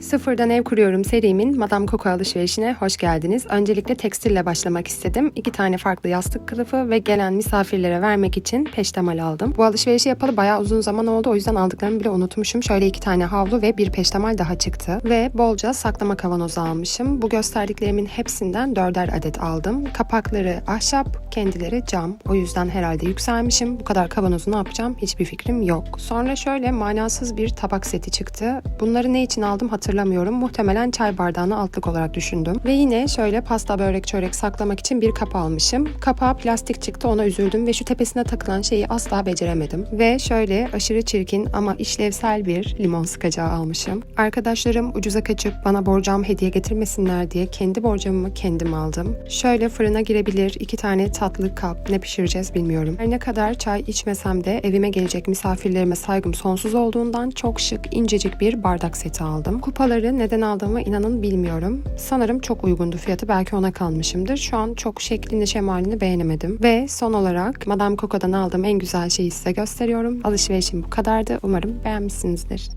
Sıfırdan ev kuruyorum serimin Madame Coco alışverişine hoş geldiniz. Öncelikle tekstille başlamak istedim. İki tane farklı yastık kılıfı ve gelen misafirlere vermek için peştemal aldım. Bu alışverişi yapalı bayağı uzun zaman oldu o yüzden aldıklarımı bile unutmuşum. Şöyle iki tane havlu ve bir peştemal daha çıktı. Ve bolca saklama kavanozu almışım. Bu gösterdiklerimin hepsinden dörder adet aldım. Kapakları ahşap, kendileri cam. O yüzden herhalde yükselmişim. Bu kadar kavanozu ne yapacağım hiçbir fikrim yok. Sonra şöyle manasız bir tabak seti çıktı. Bunları ne için aldım hatırlamıyorum. Muhtemelen çay bardağını altlık olarak düşündüm. Ve yine şöyle pasta börek çörek saklamak için bir kap almışım. Kapağı plastik çıktı ona üzüldüm ve şu tepesine takılan şeyi asla beceremedim. Ve şöyle aşırı çirkin ama işlevsel bir limon sıkacağı almışım. Arkadaşlarım ucuza kaçıp bana borcam hediye getirmesinler diye kendi borcamımı kendim aldım. Şöyle fırına girebilir iki tane tatlı kap ne pişireceğiz bilmiyorum. Her ne kadar çay içmesem de evime gelecek misafirlerime saygım sonsuz olduğundan çok şık incecik bir bardak seti aldım. Kupaları neden aldığımı inanın bilmiyorum. Sanırım çok uygundu fiyatı belki ona kalmışımdır. Şu an çok şeklini şemalini beğenemedim. Ve son olarak Madame Coco'dan aldığım en güzel şeyi size gösteriyorum. Alışverişim bu kadardı. Umarım beğenmişsinizdir.